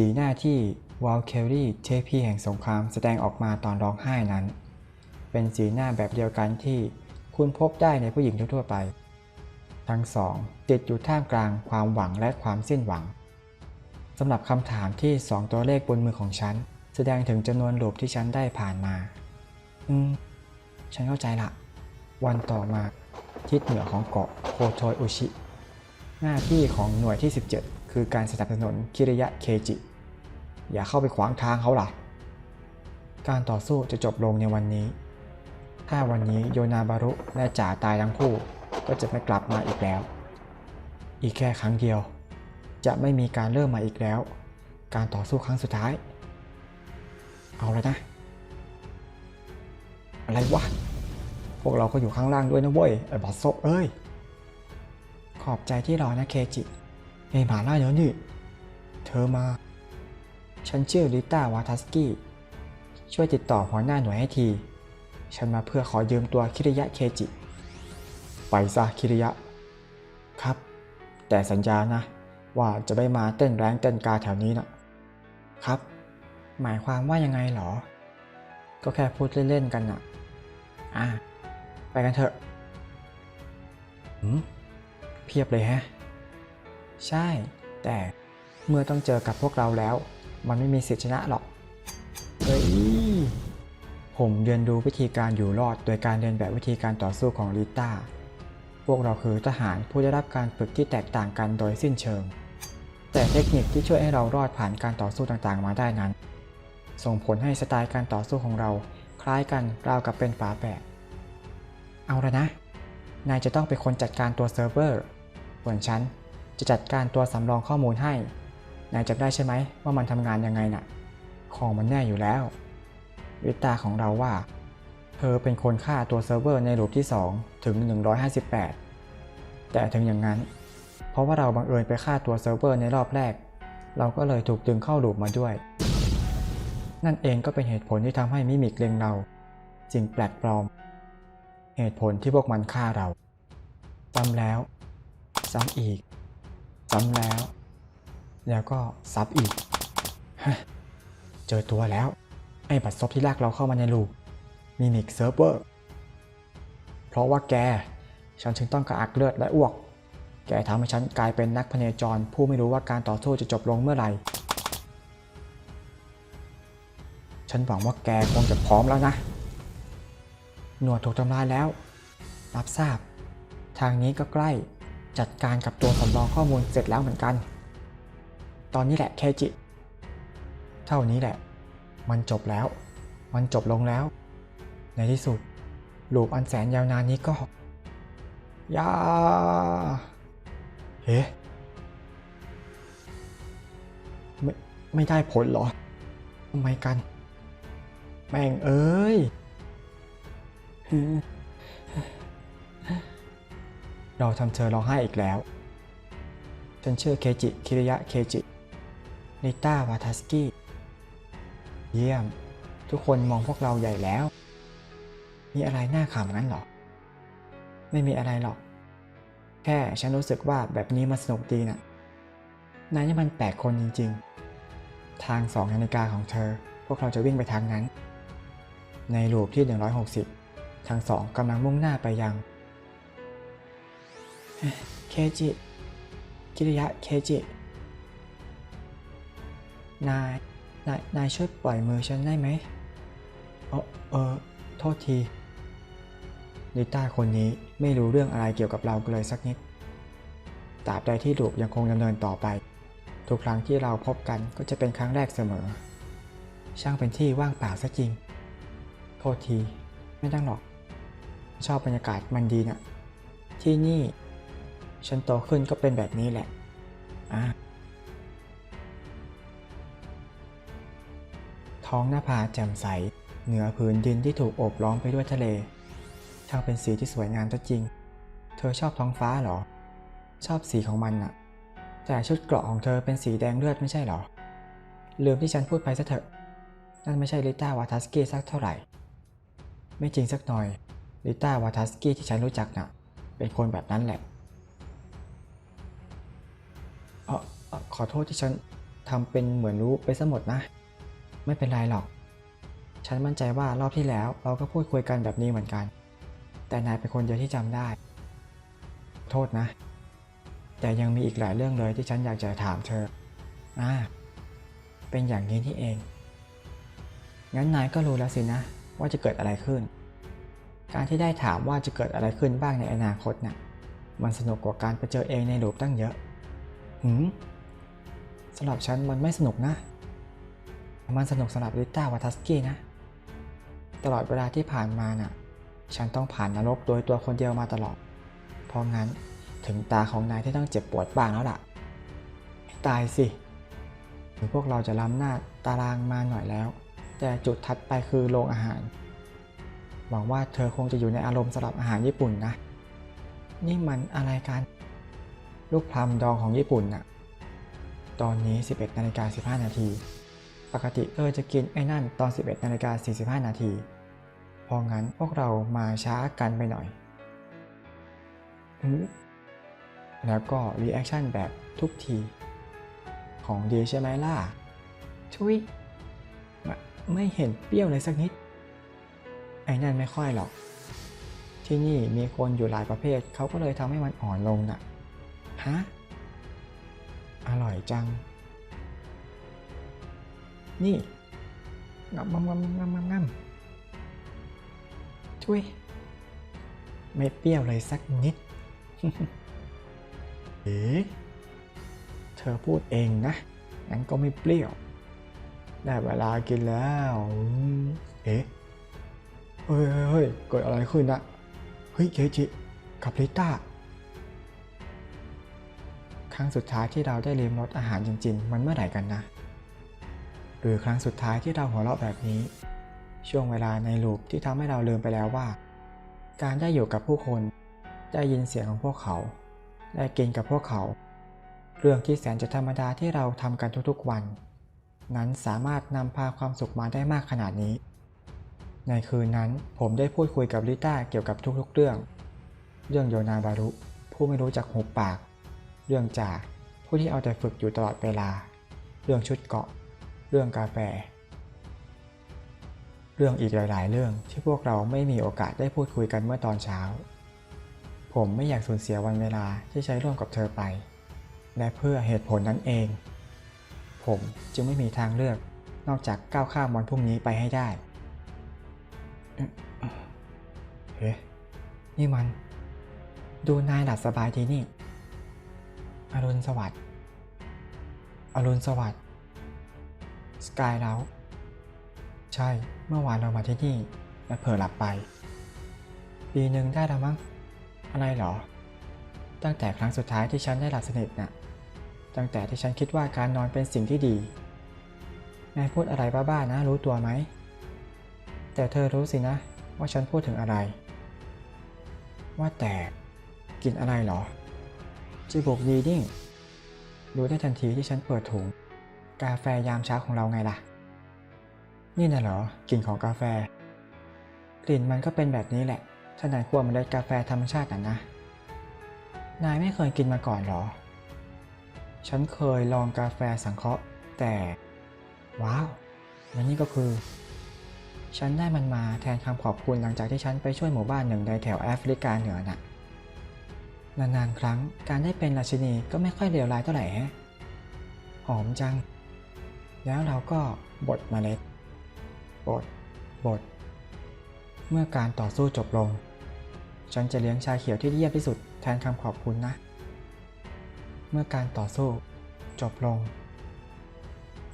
สีหน้าที่วอลเคลรี่เทพีแห่งสงครามแสดงออกมาตอนร้องไห้นั้น เป็นสีหน้าแบบเดียวกันที่คุณพบได้ในผู้หญิงทั่วไป ทั้งสองติดอยู่ท่ามกลางความหวังและความสิ้นหวังสำหรับคำถามที่สองตัวเลขบนมือของฉัน แสดงถึงจำนวนลูปที่ฉันได้ผ่านมา อืม ฉันเข้าใจละ วันต่อมา ทิศเหนือของเกาะโคโทยอุชิ หน้าที่ของหน่วยที่ 17 คือการสนับสนุนคิริยะเคจิ อย่าเข้าไปขวางทางเขาล่ะ การต่อสู้จะจบลงในวันนี้ ถ้าวันนี้โยนาบารุและจ่าตายทั้งคู่ ก็จะไม่กลับมาอีกแล้ว อีกแค่ครั้งเดียว จะไม่มีการเริ่มมาอีกแล้ว การต่อสู้ครั้งสุดท้าย เอาแล้วนะ อะไรวะ พวกเราก็อยู่ข้างล่างด้วยนะเว้ยไอ้บัดซเอ้ย ขอบใจที่รอนะเคจิเฮ้ยมาล่าเดี๋ยวนี่เธอมา ฉันชื่อลิต้าวาทัสกี้ ช่วยติดต่อหัวหน้าหน่วยให้ที ฉันมาเพื่อขอยืมตัวคิริยะเคจิ ไปซะคิริยะ ครับ แต่สัญญานะ ว่าจะไม่มาเต้นแรงเต้นกาแถวนี้นะครับ หมายความว่ายังไงหรอ ก็แค่พูดเล่นๆกันน่ะ อะ ไปกันเถอะหืมเพียบเลยแฮะ ใช่ แต่เมื่อต้องเจอกับพวกเราแล้ว มันไม่มีสิทธิชนะหรอก เฮ้ย ผมเรียนรู้วิธีการอยู่รอดโดยการเรียนแบบวิธีการต่อสู้ของลิต้า พวกเราคือทหารผู้ได้รับการฝึกที่แตกต่างกันโดยสิ้นเชิง แต่เทคนิคที่ช่วยให้เรารอดผ่านการต่อสู้ต่างๆ มาได้นั้น ส่งผลให้สไตล์การต่อสู้ของเราคล้ายกันราวกับเป็นฝาแฝดเอาละนะ นายจะต้องเป็นคนจัดการตัวเซิร์ฟเวอร์ ส่วนฉันจะจัดการตัวสำรองข้อมูลให้ นายจำได้ใช่ไหมว่ามันทำงานยังไงน่ะ ของมันแน่อยู่แล้ว วิตาของเราว่า เธอเป็นคนฆ่าตัวเซิร์ฟเวอร์ในรูปที่ 2 ถึง 158 แต่ถึงอย่างนั้น เพราะว่าเราบังเอิญไปฆ่าตัวเซิร์ฟเวอร์ในรอบแรก เราก็เลยถูกดึงเข้าลูปมาด้วย นั่นเองก็เป็นเหตุผลที่ทำให้มิมิกเล็งเราสิ่งแปลกปลอม เหตุผลที่พวกมันฆ่าเราซ้ำแล้วซ้ำอีกซ้ำแล้ว แล้วก็ซับอีกฮะเจอตัวแล้ว ไอ้บัตรซบที่ลากเราเข้ามาในลูปมิมิกเซิร์ฟเวอร์เพราะว่าแก ฉันถึงต้องกระอักเลือดและอ้วก แกทำให้ฉันกลายเป็นนักพเนจร ผู้ไม่รู้ว่าการต่อสู้จะจบลงเมื่อไหร่ ฉันหวังว่าแกคงจะพร้อมแล้วนะ หนวดถูกทำลายแล้ว รับทราบ ทางนี้ก็ใกล้จัดการกับตัวสำรองข้อมูลเสร็จแล้วเหมือนกัน ตอนนี้แหละเคจิ เท่านี้แหละ มันจบแล้ว มันจบลงแล้ว ในที่สุดลูปอันแสนยาวนานนี้ก็ยาเฮ้ไม่ไม่ได้ผลหรอทำไมกัน แม่งเอ้ยเราทำเธอร้องไห้อีกแล้ว ฉันเชื่อเคจิ คิริยะเคจิ นิต้าวาทัสกี้ เยี่ยม ทุกคนมองพวกเราใหญ่แล้ว มีอะไรน่าขำงั้นหรอ ไม่มีอะไรหรอก แค่ฉันรู้สึกว่าแบบนี้มันสนุกดีนะ่ะ นายนี่มันแปลกคนจริง ๆ ทางสองนาฬิกาของเธอ พวกเราจะวิ่งไปทางนั้น ในลูปที่ 160 ทางสองกำลังมุ่งหน้าไปยัง เคจิ กิริยะเคจิ นาย นาย นายช่วยปล่อยมือฉันได้ไหมเออเออ โทษที ลิต้าคนนี้ไม่รู้เรื่องอะไรเกี่ยวกับเราเลยสักนิด ตราบใดที่ลูกยังคงดำเนินต่อไป ทุกครั้งที่เราพบกันก็จะเป็นครั้งแรกเสมอ ช่างเป็นที่ว่างเปล่าซะจริง โทษที ไม่ต้องหรอก ชอบบรรยากาศมันดีนะที่นี่ ฉันโตขึ้นก็เป็นแบบนี้แหละ อะ ท้องหน้าผาแจ่มใส เหนือผืนดินที่ถูกโอบล้อมไปด้วยทะเล ช่างเป็นสีที่สวยงามจริง เธอชอบท้องฟ้าเหรอ ชอบสีของมันน่ะ แต่ชุดเกราะของเธอเป็นสีแดงเลือดไม่ใช่เหรอ ลืมที่ฉันพูดไปซะเถอะ นั่นไม่ใช่ลิต้าวาทัสกี้สักเท่าไหร่ ไม่จริงสักหน่อย ลิต้าวาทัสกี้ที่ฉันรู้จักน่ะ เป็นคนแบบนั้นแหละเออขอโทษที่ฉันทำเป็นเหมือนรู้ไปซะหมดนะ ไม่เป็นไรหรอก ฉันมั่นใจว่ารอบที่แล้วเราก็พูดคุยกันแบบนี้เหมือนกัน แต่นายเป็นคนเดียวที่จำได้ โทษนะ แต่ยังมีอีกหลายเรื่องเลยที่ฉันอยากจะถามเธอ อ่า เป็นอย่างนี้ที่เอง งั้นนายก็รู้แล้วสินะ ว่าจะเกิดอะไรขึ้น การที่ได้ถามว่าจะเกิดอะไรขึ้นบ้างในอนาคตน่ะ มันสนุกกว่าการไปเจอเองในรูปตั้งเยอะ หืมสำหรับฉันมันไม่สนุกนะ มันสนุกสำหรับลิต้าวัตัสกี้นะ ตลอดเวลาที่ผ่านมาน่ะ ฉันต้องผ่านนรกโดยตัวคนเดียวมาตลอด เพราะงั้นถึงตาของนายที่ต้องเจ็บปวดบ้างแล้วล่ะ ตายสิถึงพวกเราจะล้ำหน้าตารางมาหน่อยแล้ว แต่จุดถัดไปคือโรงอาหาร หวังว่าเธอคงจะอยู่ในอารมณ์สำหรับอาหารญี่ปุ่นนะ นี่มันอะไรกัน ลูกพลัมดองของญี่ปุ่นน่ะ ตอนนี้ 11นาฬิกา15นาที กติเออจะกินไอ้นั่นตอน 11นาฬิกา45 นาทีเพราะงั้นพวกเรามาช้ากันไปหน่อยอืมแล้วก็รีแอคชั่นแบบทุกที ของดีใช่ไหมล่ะชุยไม่ไม่เห็นเปรี้ยวเลยสักนิด ไอ้นั่นไม่ค่อยหรอก ที่นี่มีคนอยู่หลายประเภท เขาก็เลยทำให้มันอ่อนลงน่ะ ฮะ อร่อยจัง นี่งับงับงับงับงับงับช่วย ไม่เปรี้ยวเลยสักนิด เอ๊ะเธอพูดเองนะ งั้นก็ไม่เปรี้ยว ได้เวลากินแล้ว เอ๊ะเฮ้ยเฮ้ยเฮ้ยเกิดอะไรขึ้นนะเฮ้ย เคจิ กับลิต้า ครั้งสุดท้ายที่เราได้ริมรสอาหารจริง ๆ มันเมื่อไหร่กันนะ หรือครั้งสุดท้ายที่เราหัวเราะแบบนี้ ช่วงเวลาในลูปที่ทำให้เราลืมไปแล้วว่า การได้อยู่กับผู้คน ได้ยินเสียงของพวกเขา ได้กินกับพวกเขา เรื่องที่แสนจะธรรมดาที่เราทำกันทุกๆวัน นั้นสามารถนำพาความสุขมาได้มากขนาดนี้ ในคืนนั้นผมได้พูดคุยกับลิต้าเกี่ยวกับทุกๆเรื่อง เรื่องโยนาบารุ ผู้ไม่รู้จักหุบปาก เรื่องจ่าผู้ที่เอาแต่ฝึกอยู่ตลอดเวลา เรื่องชุดเกาะ เรื่องกาแฟ เรื่องอีกหลาย ๆ เรื่องที่พวกเราไม่มีโอกาสได้พูดคุยกันเมื่อตอนเช้า ผมไม่อยากสูญเสียวันเวลาที่ใช้ร่วมกับเธอไป และเพื่อเหตุผลนั้นเอง ผมจึงไม่มีทางเลือกนอกจากก้าวข้ามวันพรุ่งนี้ไปให้ได้ เฮ้นี่มัน ดูนายหลับสบายทีนี่ อรุณสวัสดิ์ อรุณสวัสดิ์ สกายแล้วใช่เมื่อวานเรามาที่นี่และเผลอหลับไป ปีหนึ่งได้แล้วมั้งอะไรเหรอ ตั้งแต่ครั้งสุดท้ายที่ฉันได้หลับสนิทน่ะตั้งแต่ที่ฉันคิดว่าการนอนเป็นสิ่งที่ดีนายพูดอะไรบ้าๆนะรู้ตัวไหม แต่เธอรู้สินะ ว่าฉันพูดถึงอะไร ว่าแต่กินอะไรเหรอจิบกดีดิ้งรู้ได้ทันทีที่ฉันเปิดถุง กาแฟยามเช้าของเราไงล่ะ นี่น่ะเหรอกลิ่นของกาแฟ กลิ่นมันก็เป็นแบบนี้แหละถ้านายคั่วเล็ดกาแฟธรรมชาติน่ะนะ นายไม่เคยกินมาก่อนเหรอ ฉันเคยลองกาแฟสังเคราะห์ แต่ ว้าวและนี่ก็คือ ฉันได้มันมาแทนคำขอบคุณหลังจากที่ฉันไปช่วยหมู่บ้านหนึ่งในแถวแอฟริกาเหนือน่ะ นานๆครั้งการได้เป็นราชินีก็ไม่ค่อยเลวร้ายเท่าไหร่แฮะหอมจัง แล้วเราก็บดเมล็ด บด บด เมื่อการต่อสู้จบลง ฉันจะเลี้ยงชาเขียวที่เยี่ยมที่สุดแทนคำขอบคุณนะ เมื่อการต่อสู้จบลง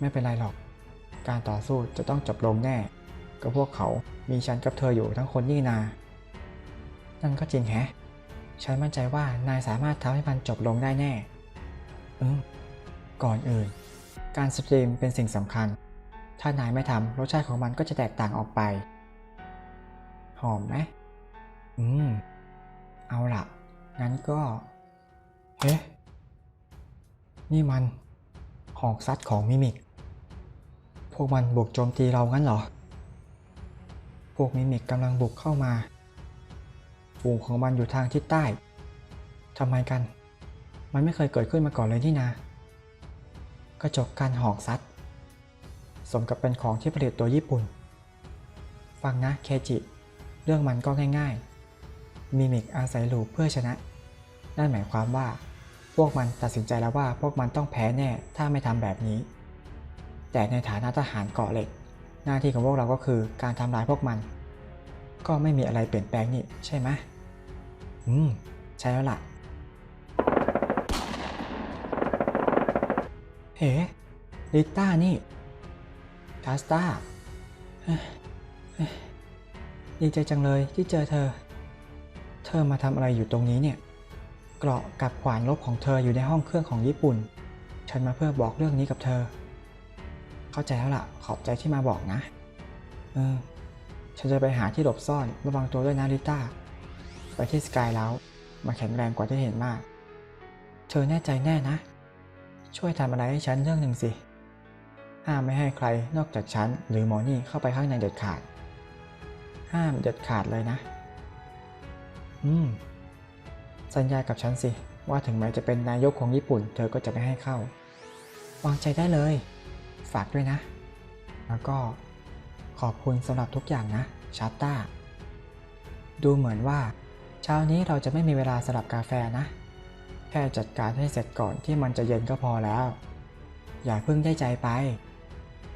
ไม่เป็นไรหรอก การต่อสู้จะต้องจบลงแน่ ก็พวกเขามีฉันกับเธออยู่ทั้งคนนี่นา นั่นก็จริงแฮะ ฉันมั่นใจว่านายสามารถทำให้มันจบลงได้แน่ อืมก่อนอื่น การสตรีมเป็นสิ่งสำคัญ ถ้านายไม่ทำรสชาติของมันก็จะแตกต่างออกไป หอมไหม อืม เอาล่ะ งั้นก็ เฮ้ นี่มัน หอกซัดของมิมิก พวกมันบุกโจมตีเรางั้นเหรอ พวกมิมิกกำลังบุกเข้ามา ฝูงของมันอยู่ทางทิศใต้ ทำไมกัน มันไม่เคยเกิดขึ้นมาก่อนเลยนี่นา กระจกกันหอกซัด สมกับเป็นของที่ผลิตตัวญี่ปุ่น ฟังนะเคจิ เรื่องมันก็ง่ายๆ มิมิกอาศัยลูปเพื่อชนะ นั่นหมายความว่า พวกมันตัดสินใจแล้วว่าพวกมันต้องแพ้แน่ถ้าไม่ทำแบบนี้ แต่ในฐานะทหารเกาะเหล็ก หน้าที่ของพวกเราก็คือการทำลายพวกมัน ก็ไม่มีอะไรเปลี่ยนแปลงนี่ใช่ไหมอืม ใช่แล้วล่ะ เฮ้ลิต้านี่คาสตาดีใจจังเลยที่เจอเธอ เธอมาทำอะไรอยู่ตรงนี้เนี่ย เกราะกับขวานลบของเธออยู่ในห้องเครื่องของญี่ปุ่น ฉันมาเพื่อบอกเรื่องนี้กับเธอ เข้าใจแล้วล่ะ ขอบใจที่มาบอกนะ เออ ฉันจะไปหาที่หลบซ่อนระวังตัวด้วยนะลิต้า ไปที่สกายแล้ว มาแข็งแรงกว่าที่เห็นมาก เธอแน่ใจแน่นะ ช่วยทำอะไรให้ฉันเรื่องหนึ่งสิ ห้ามไม่ให้ใครนอกจากฉันหรือหมอนี่เข้าไปข้างในเด็ดขาด ห้ามเด็ดขาดเลยนะ อืม สัญญากับฉันสิ ว่าถึงแม้จะเป็นนายกของญี่ปุ่น เธอก็จะไม่ให้เข้า วางใจได้เลย ฝากด้วยนะ แล้วก็ขอบคุณสำหรับทุกอย่างนะ ชาต้า ดูเหมือนว่า เช้านี้เราจะไม่มีเวลาสลับกาแฟนะ ค่จัดการให้เสร็จก่อนที่มันจะเย็นก็พอแล้ว อย่าเพิ่งได้ใจไป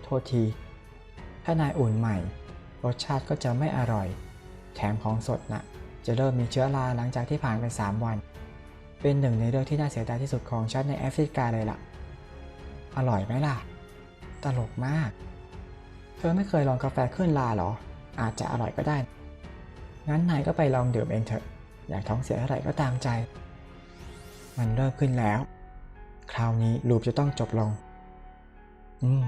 โทษที ถ้านายอุ่นใหม่ รสชาติก็จะไม่อร่อย แถมของสดน่ะ จะเริ่มมีเชื้อราหลังจากที่ผ่านไป 3 วัน เป็นหนึ่งในเรื่องที่น่าเสียดายที่สุดของฉันในแอฟริกาเลยล่ะ อร่อยไหมล่ะ ตลกมาก เธอไม่เคยลองกาแฟขึ้นลาเหรอ อาจจะอร่อยก็ได้ งั้นนายก็ไปลองดื่มเองเถอะ อยากท้องเสียเท่าไหร่ก็ตามใจ มันเริ่มขึ้นแล้ว คราวนี้ลูปจะต้องจบลง อืม